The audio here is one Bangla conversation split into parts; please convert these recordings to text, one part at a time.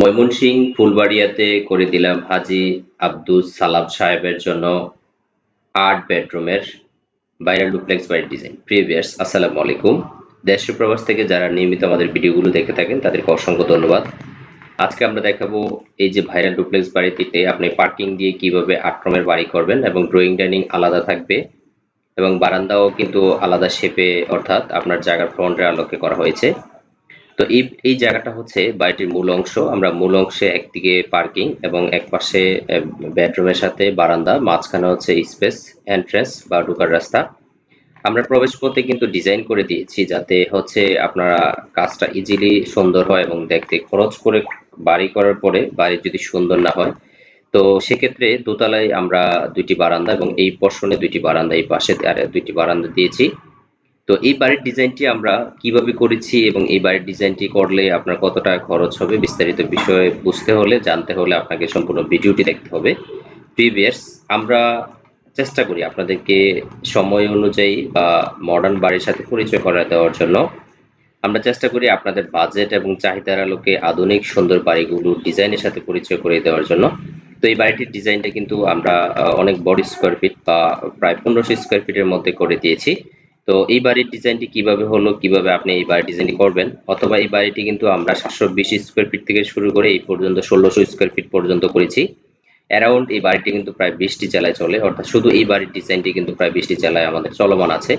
ময়মনসিং ফুলবাড়িয়াতে করে দিলাম হাজি আব্দুস সালাম সাহেবের জন্য আট বেডরুমের ভাইরাল ডুপ্লেক্স বাড়ির ডিজাইন প্রিভিয়াস আসসালামু আলাইকুম। দেশ প্রবাস থেকে যারা নিয়মিত আমাদের ভিডিওগুলো দেখে থাকেন, তাদেরকে অসংখ্য ধন্যবাদ। আজকে আমরা দেখাবো এই যে ভাইরাল ডুপ্লেক্স বাড়িটিতে আপনি পার্কিং দিয়ে কীভাবে আট বাড়ি করবেন এবং ড্রয়িং ডাইনিং আলাদা থাকবে এবং বারান্দাও কিন্তু আলাদা শেপে অর্থাৎ আপনার জায়গার ফ্রন্টের আলোকে করা হয়েছে। তো এই এই জায়গাটা হচ্ছে বাড়িটির মূল অংশ। আমরা মূল অংশে একদিকে পার্কিং এবং এক পাশে বেডরুমের সাথে বারান্দা, মাঝখানে হচ্ছে স্পেস, এন্ট্রেন্স বা ঢোকার রাস্তা। আমরা প্রবেশ পথে কিন্তু ডিজাইন করে দিয়েছি যাতে হচ্ছে আপনারা কাজটা ইজিলি সুন্দর হয় এবং দেখতে খরচ করে বাড়ি করার পরে বাড়ি যদি সুন্দর না হয়। তো সেক্ষেত্রে দোতলায় আমরা দুইটি বারান্দা এবং এই পর্ষণে দুইটি বারান্দা, এই পাশে দুইটি বারান্দা দিয়েছি। তো এই বাড়ির ডিজাইনটি আমরা কীভাবে করেছি এবং এই বাড়ির ডিজাইনটি করলে আপনার কত টাকা খরচ হবে বিস্তারিত বিষয়ে বুঝতে হলে, জানতে হলে আপনাকে সম্পূর্ণ ভিডিওটি দেখতে হবে। প্রিভিয়াস আমরা চেষ্টা করি আপনাদেরকে সময় অনুযায়ী বা মডার্ন বাড়ির সাথে পরিচয় করা দেওয়ার জন্য। আমরা চেষ্টা করি আপনাদের বাজেট এবং চাহিদার আলোকে আধুনিক, সুন্দর বাড়িগুলো ডিজাইনের সাথে পরিচয় করে দেওয়ার জন্য। তো এই বাড়িটির ডিজাইনটা কিন্তু আমরা অনেক বড় স্কোয়ার ফিট বা প্রায় পনেরোশো স্কোয়ার ফিটের মধ্যে করে দিয়েছি। তো এই বাড়ির ডিজাইনটি কীভাবে হলো, কীভাবে আপনি এই বাড়ির ডিজাইনটি করবেন? অথবা এই বাড়িটি কিন্তু আমরা সাতশো বিশ স্কোয়ার ফিট থেকে শুরু করে এই পর্যন্ত ষোলোশো স্কোয়ার ফিট পর্যন্ত করেছি। অ্যারাউন্ড এই বাড়িটি কিন্তু প্রায় বিশটি জেলায় চলে, অর্থাৎ শুধু এই বাড়ির ডিজাইনটি কিন্তু প্রায় বিশটি জেলায় আমাদের চলমান আছে।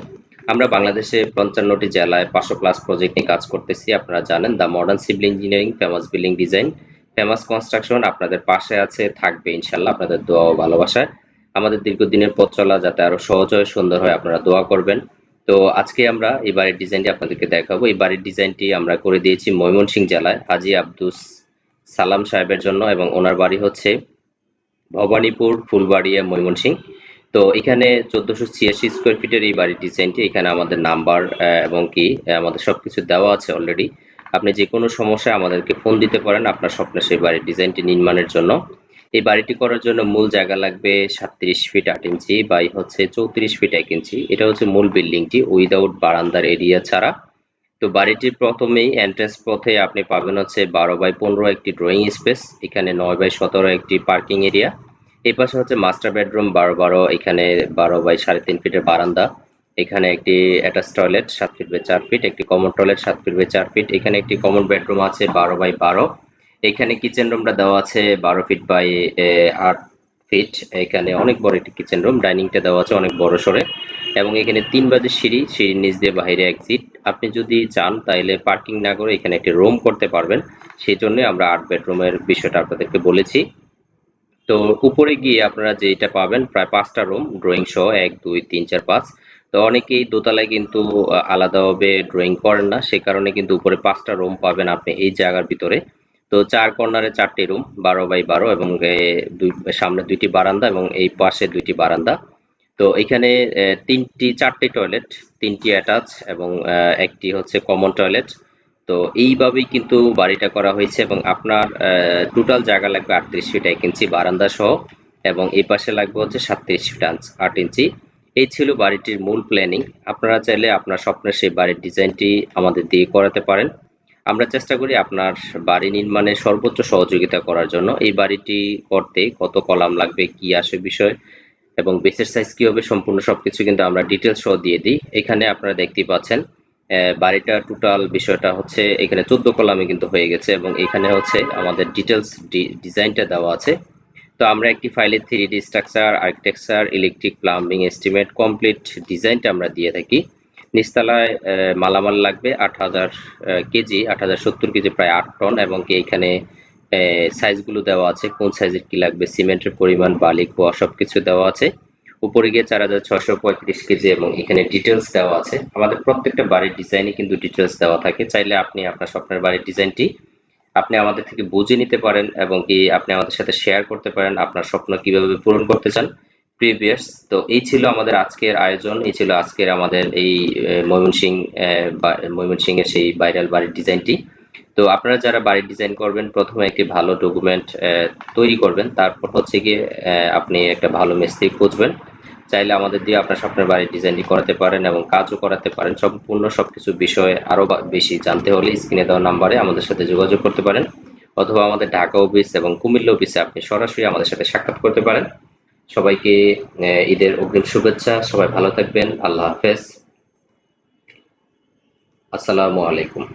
আমরা বাংলাদেশে পঞ্চান্নটি জেলায় পাঁচশো প্লাস প্রজেক্ট নিয়ে কাজ করতেছি, আপনারা জানেন the modern civil engineering famous building design famous construction আপনাদের পাশে আছে, থাকবে ইনশাল্লাহ আপনাদের দোয়া ও ভালোবাসায়। আমাদের দীর্ঘদিনের পথ চলা যাতে আরও সহজ হয়, সুন্দর হয়, আপনারা দোয়া করবেন। তো আজকে আমরা এই বাড়ির ডিজাইনটি আপনাদেরকে দেখাবো। এই বাড়ির ডিজাইনটি আমরা করে দিয়েছি ময়মনসিংহ জেলায় হাজি আব্দুস সালাম সাহেবের জন্য এবং ওনার বাড়ি হচ্ছে ভবানীপুর ফুলবাড়িয়া ময়মনসিং। তো এখানে চোদ্দশো ছিয়াশি স্কোয়ার ফিটের এই বাড়ির ডিজাইনটি, এখানে আমাদের নাম্বার এবং কি আমাদের সবকিছু দেওয়া আছে অলরেডি আপনি যে কোনো সমস্যায় আমাদেরকে ফোন দিতে পারেন, আপনার স্বপ্নের সেই বাড়ির ডিজাইনটি নির্মাণের জন্য। এই বাড়িটি করার জন্য মূল জায়গা লাগবে সাতত্রিশ ফিট আট ইঞ্চি বাই হচ্ছে চৌত্রিশ ফিট এক ইঞ্চি। এটা হচ্ছে মূল বিল্ডিংটি উইদাউট বারান্দার এরিয়া ছাড়া। তো বাড়িটির প্রথমেই এন্ট্রেন্স পথে আপনি পাবেন হচ্ছে বারো বাই পনেরো একটি ড্রয়িং স্পেস এখানে নয় বাই সতেরো একটি পার্কিং এরিয়া এই পাশে হচ্ছে মাস্টার বেডরুম বারো বারো, এখানে বারো বাই সাড়ে তিন ফিটের বারান্দা। এখানে একটি অ্যাটাচ টয়লেট সাত ফিট বাই চার ফিট, একটি কমন টয়লেট সাত ফিট বাই চার ফিট। এখানে একটি কমন বেডরুম আছে বারো বাই বারো। এখানে কিচেন রুমটা দেওয়া আছে বারো ফিট বাই আট ফিট এখানে অনেক বড় একটি কিচেন রুম ডাইনিংটা দেওয়া আছে অনেক বড় সরে এবং এখানে তিন বাজে সিঁড়ি, সিঁড়ির নিচ দিয়ে বাইরে এক্সিট আপনি যদি চান তাইলে পার্কিং না করে এখানে একটি রুম করতে পারবেন। সেই জন্য আমরা আট বেডরুমের বিষয়টা আপনাদেরকে বলেছি। তো উপরে গিয়ে আপনারা যেটা পাবেন, প্রায় পাঁচটা রুম ড্রয়িং সহ, এক, দুই, তিন, চার, পাঁচ। তো অনেকেই দোতলায় কিন্তু আলাদাভাবে ড্রয়িং করেন না। সে কারণে কিন্তু উপরে পাঁচটা রুম পাবেন আপনি এই জায়গার ভিতরে। তো চার কর্নারে চারটি রুম বারো বাই বারো এবং দুই, সামনে দুইটি বারান্দা এবং এই পাশে দুইটি বারান্দা। তো এখানে তিনটি, চারটি টয়লেট তিনটি অ্যাটাচ এবং একটি হচ্ছে কমন টয়লেট তো এইভাবেই কিন্তু বাড়িটা করা হয়েছে এবং আপনার টোটাল জায়গা লাগবে আটত্রিশ ফিট এক ইঞ্চি বারান্দা সহ এবং এই পাশে লাগবে হচ্ছে সাতত্রিশ ফিট আট ইঞ্চি এই ছিল বাড়িটির মূল প্ল্যানিং আপনারা চাইলে আপনার স্বপ্নের সেই বাড়ির ডিজাইনটি আমাদের দিয়ে করাতে পারেন। আমরা চেষ্টা করি আপনার বাড়ি নির্মাণে সর্বোচ্চ সহযোগিতা করার জন্য। এই বাড়িটি করতে কত কলাম লাগবে, কি আসে বিষয় এবং বেসের সাইজ কি হবে সম্পূর্ণ সবকিছু কিন্তু আমরা ডিটেলস সহ দিয়ে দিই। এখানে আপনারা দেখতেই পাচ্ছেন বাড়িটা টোটাল বিষয়টা হচ্ছে এখানে চোদ্দ কলামে কিন্তু হয়ে গেছে এবং এখানে হচ্ছে আমাদের ডিটেলস ডিজাইনটা দেওয়া আছে। তো আমরা একটি ফাইলের three D structure architecture electric plumbing estimate complete ডিজাইনটা আমরা দিয়ে থাকি। নিচতলায় মালামাল লাগবে আট হাজার কেজি, আট হাজার সত্তর কেজি প্রায় আট টন এবং কি এখানে সাইজগুলো দেওয়া আছে, কোন সাইজের কি লাগবে, সিমেন্টের পরিমাণ, বালি, কুয়া সব কিছু দেওয়া আছে। উপরে গিয়ে চার হাজার ছশো পঁয়ত্রিশ কেজি এবং এখানে ডিটেলস দেওয়া আছে। আমাদের প্রত্যেকটা বাড়ির ডিজাইনে কিন্তু ডিটেলস দেওয়া থাকে। চাইলে আপনি আপনার স্বপ্নের বাড়ির ডিজাইনটি আপনি আমাদের থেকে বুঝে নিতে পারেন এবং কি আপনি আমাদের সাথে শেয়ার করতে পারেন। আপনার স্বপ্ন কীভাবে পূরণ করতে চান। প্রিভিয়াস তো এই ছিল আমাদের আজকের আয়োজন, এই ছিল আজকের আমাদের এই ময়মনসিং ময়মনসিং এর সেই ভাইরাল বাড়ির ডিজাইনটি। তো আপনারা যারা বাড়ির ডিজাইন করবেন, প্রথমে একটি ভালো ডকুমেন্ট তৈরি করবেন, তারপর হচ্ছে গিয়ে আপনি একটা ভালো মিস্ত্রি খুঁজবেন। চাইলে আমাদের দিয়ে আপনার স্বপ্নের বাড়ির ডিজাইনটি করাতে পারেন এবং কাজও করাতে পারেন। সম্পূর্ণ সবকিছু বিষয়ে আরও বেশি জানতে হলে স্ক্রিনে দেওয়া নাম্বারে আমাদের সাথে যোগাযোগ করতে পারেন। অথবা আমাদের ঢাকা অফিস এবং কুমিল্লা অফিসে আপনি সরাসরি আমাদের সাথে সাক্ষাৎ করতে পারেন। সবাইকে ঈদের অগ্রিম শুভেচ্ছা। সবাই ভালো থাকবেন। আল্লাহ হাফেজ। আসসালামু আলাইকুম।